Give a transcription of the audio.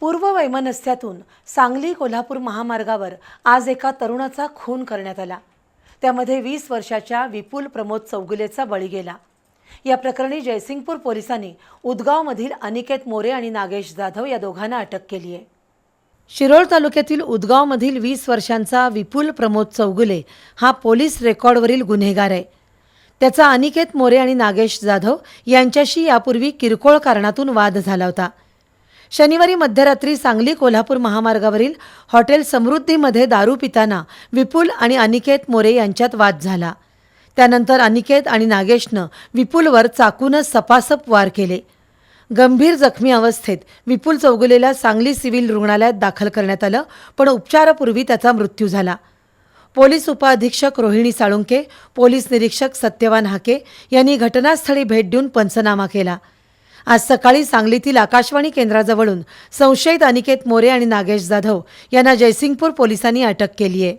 पूर्व वैमनस्यातून सांगली कोल्हापूर महामार्गावर आज एका तरुणाचा खून करण्यात आला. त्यामध्ये वीस वर्षाच्या विपुल प्रमोद चौगुलेचा बळी गेला. या प्रकरणी जयसिंगपूर पोलिसांनी उदगावमधील अनिकेत मोरे आणि नागेश जाधव या दोघांना अटक केली आहे. शिरोळ तालुक्यातील उदगावमधील वीस वर्षांचा विपुल प्रमोद चौगुले हा पोलीस रेकॉर्डवरील गुन्हेगार आहे. त्याचा अनिकेत मोरे आणि नागेश जाधव यांच्याशी यापूर्वी किरकोळ कारणातून वाद झाला होता. शनिवारी मध्यरात्री सांगली कोल्हापूर महामार्गावरील हॉटेल समृद्धीमध्ये दारू पिताना विपुल आणि अनिकेत मोरे यांच्यात वाद झाला. त्यानंतर अनिकेत आणि नागेशनं विपुलवर चाकूनं सपासप वार केले. गंभीर जखमी अवस्थेत विपुल चौगुलेला सांगली सिव्हिल रुग्णालयात दाखल करण्यात आलं पण उपचारापूर्वी त्याचा मृत्यू झाला. पोलीस उपअधीक्षक रोहिणी साळुंके पोलीस निरीक्षक सत्यवान हाके यांनी घटनास्थळी भेट देऊन पंचनामा केला. आज सकाळी सांगलीतील आकाशवाणी केंद्राजवळून संशयित अनिकेत मोरे आणि नागेश जाधव यांना जयसिंगपूर पोलिसांनी अटक केली आहे.